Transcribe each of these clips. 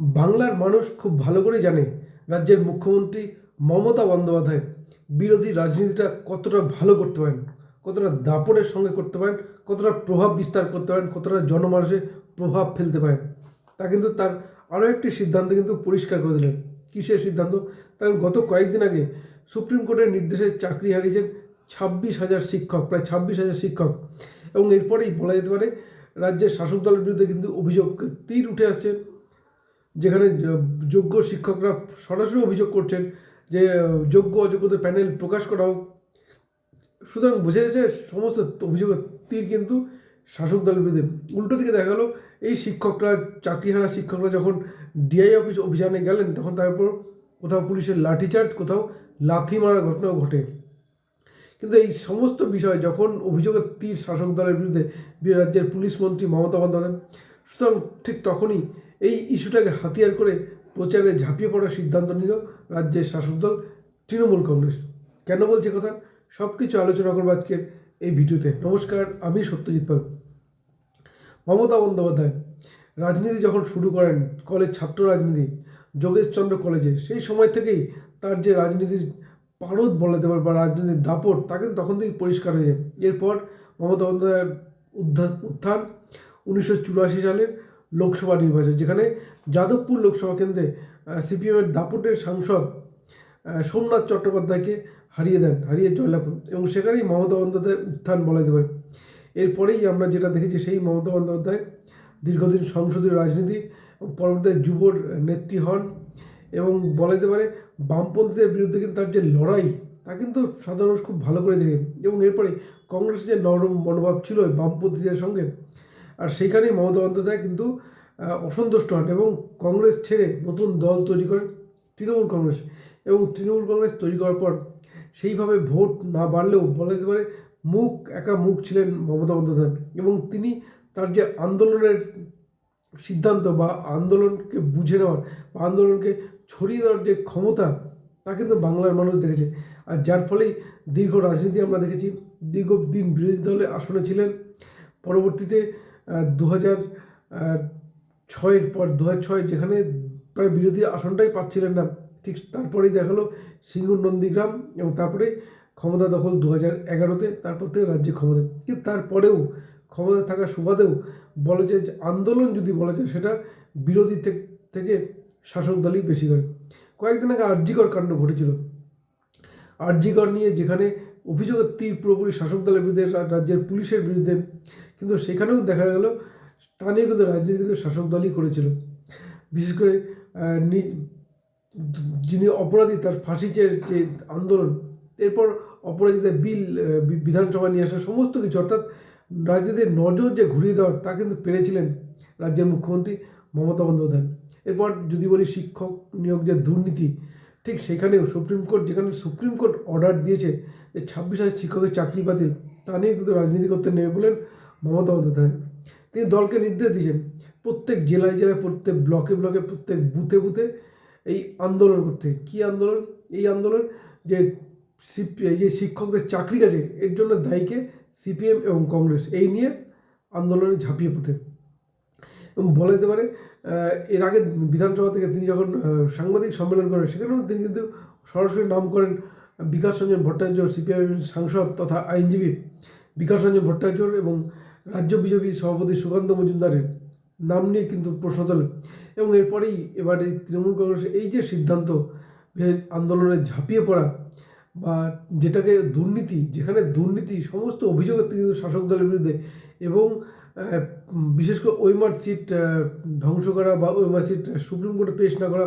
বাংলার মানুষ খুব ভালো করে জানে রাজ্যের মুখ্যমন্ত্রী মমতা বন্দ্যোপাধ্যায় বিরোধী রাজনীতিটা কতটা ভালো করতে পারেন, কতটা দাপটের সঙ্গে করতে পারেন, কতটা প্রভাব বিস্তার করতে পারেন, কতটা জনমানসে প্রভাব ফেলতে পারেন। তা কিন্তু তার আরও একটি সিদ্ধান্ত কিন্তু পরিষ্কার করে দিলেন। কিসের সিদ্ধান্ত? তার গত কয়েকদিন আগে সুপ্রিম কোর্টের নির্দেশে চাকরি হারিয়েছেন ছাব্বিশ হাজার শিক্ষক, প্রায় ছাব্বিশ হাজার শিক্ষক। এবং এরপরেই বলা যেতে পারে, রাজ্যের শাসক দলের বিরুদ্ধে কিন্তু অভিযোগ, তীর উঠে আসছে যেখানে যোগ্য শিক্ষকরা সরাসরি অভিযোগ করছেন যে যোগ্য অযোগ্যদের প্যানেল প্রকাশ করা হোক। সুতরাং বোঝা যাচ্ছে সমস্ত অভিযোগের তীর কিন্তু শাসক দলের বিরুদ্ধে। উল্টো দিকে দেখা গেল, এই শিক্ষকরা, চাকরিহারা শিক্ষকরা যখন ডিআই অফিস, অভিযানে গেলেন, তখন তারপর কোথাও পুলিশের লাঠিচার্জ, কোথাও লাথি মারার ঘটনাও ঘটে। কিন্তু এই সমস্ত বিষয় যখন অভিযোগের তীর শাসক দলের বিরুদ্ধে রাজ্যের পুলিশ মন্ত্রী মমতা বন্দ্যোপাধ্যায়, সুতরাং ঠিক তখনই এই ইস্যুটাকে হাতিয়ার করে প্রচারে ঝাঁপিয়ে পড়ার সিদ্ধান্ত নিল রাজ্যের শাসক দল তৃণমূল কংগ্রেস। কেন বলছে কথা? সব কিছু আলোচনা করব আজকের এই ভিডিওতে। নমস্কার, আমি সত্যজিৎ পাল। মমতা বন্দ্যোপাধ্যায়, রাজনীতি যখন শুরু করেন কলেজ ছাত্র রাজনীতি, যোগেশচন্দ্র কলেজে, সেই সময় থেকেই তার যে রাজনীতির পারদ বলাতে পারে বা রাজনীতির দাপট, তা কিন্তু তখন থেকেই পরিষ্কার হয়ে যায়। এরপর মমতা বন্দ্যোপাধ্যায়ের উত্থান উত্থান উনিশশো চুরাশি সালের লোকসভা নির্বাচন, যেখানে যাদবপুর লোকসভা কেন্দ্রে সিপিএমের দাপটের সাংসদ সোমনাথ চট্টোপাধ্যায়কে হারিয়ে দেন, হারিয়ে জয়লাভ। এবং সেখানেই মমতা বন্দ্যোপাধ্যায়ের উত্থান বলা যেতে পারে এরপরেই আমরা যেটা দেখেছি, সেই মমতা বন্দ্যোপাধ্যায় দীর্ঘদিন সংসদীয় রাজনীতি পরবর্তীতে যুবর নেত্রী হন এবং বলা যেতে পারে, বামপন্থীদের বিরুদ্ধে কিন্তু তার যে লড়াই, তা কিন্তু সাধারণ খুব ভালো করে দেখে এবং এরপরে কংগ্রেসের যে নরম মনোভাব ছিল বামপন্থীদের সঙ্গে আর সেইখানেই মমতা বন্দ্যোপাধ্যায় কিন্তু অসন্তুষ্ট হন এবং কংগ্রেস ছেড়ে নতুন দল তৈরি করেন তৃণমূল কংগ্রেস। এবং তৃণমূল কংগ্রেস তৈরি করার পর সেইভাবে ভোট না বাড়লেও বলা যেতে পারে মুখ একা মুখ ছিলেন মমতা বন্দ্যোপাধ্যায়। এবং তিনি তার যে আন্দোলনের সিদ্ধান্ত বা আন্দোলনকে বুঝে নেওয়ার বা আন্দোলনকে ছড়িয়ে দেওয়ার যে ক্ষমতা, তা কিন্তু বাংলার মানুষ দেখেছে। আর যার ফলেই দীর্ঘ রাজনীতি আমরা দেখেছি। দীর্ঘদিন বিরোধী দলে আসনে ছিলেন। পরবর্তীতে দু হাজার ছয়ের পর দু হাজার ছয় যেখানে প্রায় বিরোধী আসনটাই পাচ্ছিলেন না। ঠিক তারপরেই দেখাল সিঙ্গুর নন্দীগ্রাম এবং তারপরে ক্ষমতা দখল দু হাজার এগারোতে, তারপর থেকে রাজ্যে ক্ষমতা। কিন্তু তারপরেও ক্ষমতা থাকার সুবাদেও বলা যায় যে আন্দোলন যদি বলা যায় সেটা বিরোধী থেকে- থেকে শাসক দলই বেশি করে। কয়েকদিন আগে আর্যিকর কাণ্ড ঘটেছিল। আর্যিকর নিয়ে যেখানে অভিযোগের তীর পুরোপুরি শাসক দলের বিরুদ্ধে রাজ্যের পুলিশের বিরুদ্ধে কিন্তু সেখানেও দেখা গেল তা নিয়ে কিন্তু রাজনীতি কিন্তু শাসক দলই করেছিল। বিশেষ করে যিনি অপরাধী তার ফাঁসি চেয়ে যে আন্দোলন, এরপর অপরাধীদের বিল বিধানসভা নিয়ে আসা সমস্ত কিছু, অর্থাৎ রাজনীতির নজর যে ঘুরিয়ে দেওয়ার, তা কিন্তু পেরেছিলেন রাজ্যের মুখ্যমন্ত্রী মমতা বন্দ্যোপাধ্যায়। এরপর যদি বলি শিক্ষক নিয়োগ যে দুর্নীতি, ঠিক সেখানেও সুপ্রিম কোর্ট, যেখানে সুপ্রিম কোর্ট অর্ডার দিয়েছে যে ছাব্বিশ হাজার শিক্ষকের চাকরি বাতিল, তা নিয়ে কিন্তু রাজনীতি করতে নেমে বলেন মমতা বন্দ্যোপাধ্যায়, তিনি দলকে নির্দেশ দিয়েছেন, প্রত্যেক জেলায় জেলায়, প্রত্যেক ব্লকে ব্লকে, প্রত্যেক বুথে বুথে এই আন্দোলন করতে। কী আন্দোলন? এই আন্দোলন যে যে শিক্ষকদের চাকরি আছে এর জন্য দায়ীকে সিপিএম এবং কংগ্রেস, এই নিয়ে আন্দোলনে ঝাঁপিয়ে পড়তে। এবং বলা যেতে পারে এর আগে বিধানসভা থেকে তিনি যখন সাংবাদিক সম্মেলন করেন, সেখানেও তিনি কিন্তু সরাসরি নাম করেন বিকাশ রঞ্জন ভট্টাচার্য সিপিআইএম সাংসদ তথা আইনজীবী বিকাশ রঞ্জন ভট্টাচার্য এবং রাজ্য বিজেপি সভাপতি সুকান্ত মজুমদারের নাম নিয়ে কিন্তু প্রশ্ন তোলেন এবং এরপরেই এবার তৃণমূল কংগ্রেসের এই যে সিদ্ধান্ত আন্দোলনে ঝাঁপিয়ে পড়া বা যেটাকে দুর্নীতি, যেখানে দুর্নীতি সমস্ত অভিযোগের থেকে কিন্তু শাসক দলের বিরুদ্ধে এবং বিশেষ করে ওইমার সিট ধ্বংস করা বা ওইমার সিট সুপ্রিম কোর্টে পেশ না করা,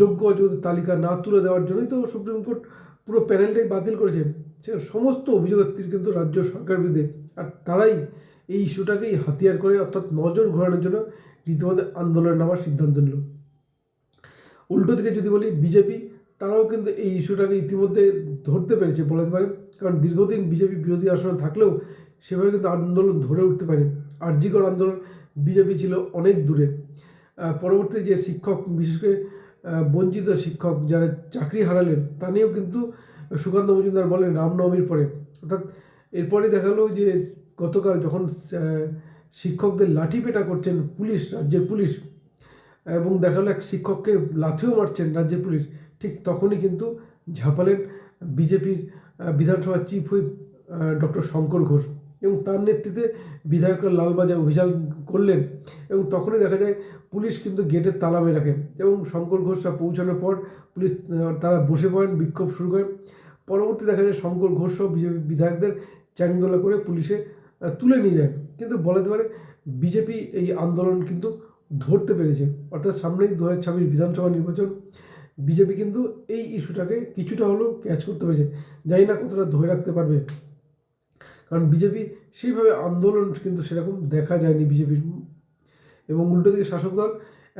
যোগ্য অযোগ্য তালিকা না তুলে দেওয়ার জন্যই তো সুপ্রিম কোর্ট পুরো প্যানেলটাই বাতিল করেছে সে সমস্ত অভিযোগের কিন্তু রাজ্য সরকার বিরুদ্ধে আর তারাই এই ইস্যুটাকেই হাতিয়ার করে অর্থাৎ নজর ঘোরানোর জন্য রীতিমতো আন্দোলনে নামার সিদ্ধান্ত নিল। উল্টো দিকে যদি বলি, বিজেপি তারাও কিন্তু এই ইস্যুটাকে ইতিমধ্যে ধরতে পেরেছে বলতে পারে কারণ দীর্ঘদিন বিজেপি বিরোধী আসনে থাকলেও সেভাবে কিন্তু আন্দোলন ধরে উঠতে পারেনি। আর্যিকর আন্দোলন বিজেপি ছিল অনেক দূরে। পরবর্তী যে শিক্ষক, বিশেষ করে বঞ্চিত শিক্ষক যারা চাকরি হারালেন, তা নিয়েও কিন্তু সুকান্ত মজুমদার বলেন রামনবমীর পরে। অর্থাৎ এরপরে দেখা গেলো যে গতকাল যখন শিক্ষকদের লাঠি পেটা করছেন পুলিশ, রাজ্যের পুলিশ, এবং দেখা গেলো এক শিক্ষককে লাথিও মারছেন রাজ্যের পুলিশ, ঠিক তখনই কিন্তু ঝাঁপালেন বিজেপির বিধানসভার chief whip doctor Shankar Ghosh, এবং তার নেতৃত্বে বিধায়করা লালবাজার অভিযান করলেন, এবং তখনই দেখা যায় পুলিশ কিন্তু গেটের তালা মেরে রাখে, এবং শঙ্কর ঘোষরা পৌঁছানোর পর পুলিশ তারা বসে পড়েন, বিক্ষোভ শুরু করেন। পরবর্তী দেখা যায় শঙ্কর ঘোষ সহ বিজেপি বিধায়কদের চ্যাংদোলা করে পুলিশে তুলে নিয়ে যায়। কিন্তু বলা যেতে পারে বিজেপি এই আন্দোলন কিন্তু ধরতে পেরেছে। অর্থাৎ সামনেই দু হাজার ছাব্বিশ বিধানসভা নির্বাচন, বিজেপি কিন্তু এই ইস্যুটাকে কিছুটা হলেও ক্যাচ করতে পেরেছে। জানি না কতটা ধরে রাখতে পারবে। কারণ বিজেপি সেইভাবে আন্দোলন কিন্তু সেরকম দেখা যায়নি বিজেপির। এবং উল্টো দিকে শাসক দল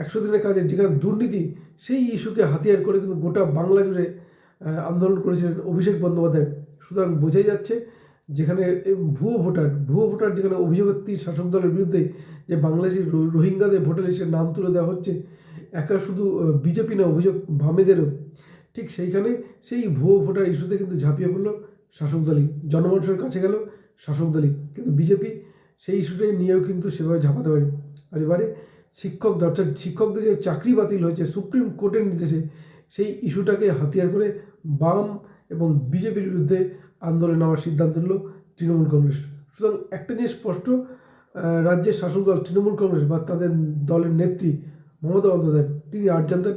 একশো দিনের কাজে যেখানে দুর্নীতি, সেই ইস্যুকে হাতিয়ার করে কিন্তু গোটা বাংলা জুড়ে আন্দোলন করেছিলেন অভিষেক বন্দ্যোপাধ্যায়। সুতরাং বোঝাই যাচ্ছে যেখানে ভুয়ো ভোটার ভুয়ো ভোটার যেখানে অভিযোগের শাসক দলের বিরুদ্ধে যে বাংলাদেশের রো- রোহিঙ্গাদের ভোটার লিস্টের নাম তুলে দেওয়া হচ্ছে, একা শুধু বিজেপি না, অভিযোগ বামেদেরও। ঠিক সেইখানে সেই ভুয়ো ভোটার ইস্যুতে কিন্তু ঝাঁপিয়ে পড়ল শাসক দলই। জনমানুষের কাছে গেল শাসক দলই। কিন্তু বিজেপি সেই ইস্যুটাই নিয়েও কিন্তু সেভাবে ঝাঁপাতে পারে আর এবারে শিক্ষক অর্থাৎ শিক্ষকদের যে চাকরি বাতিল হয়েছে, সুপ্রিম কোর্টের নির্দেশে সেই ইস্যুটাকে হাতিয়ার করে বাম এবং বিজেপির বিরুদ্ধে আন্দোলন নেওয়ার সিদ্ধান্ত নিল তৃণমূল কংগ্রেস। সুতরাং একটা জিনিস স্পষ্ট রাজ্যের শাসক দল তৃণমূল কংগ্রেস বা তাদের দলের নেত্রী মমতা বন্দ্যোপাধ্যায়, তিনি আর জানতেন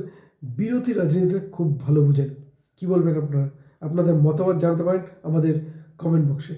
বিরোধী রাজনীতিটা খুব ভালো বুঝেন। কী বলবেন আপনারা? আপনাদের মতামত জানাতে পারেন আমাদের কমেন্ট বক্সে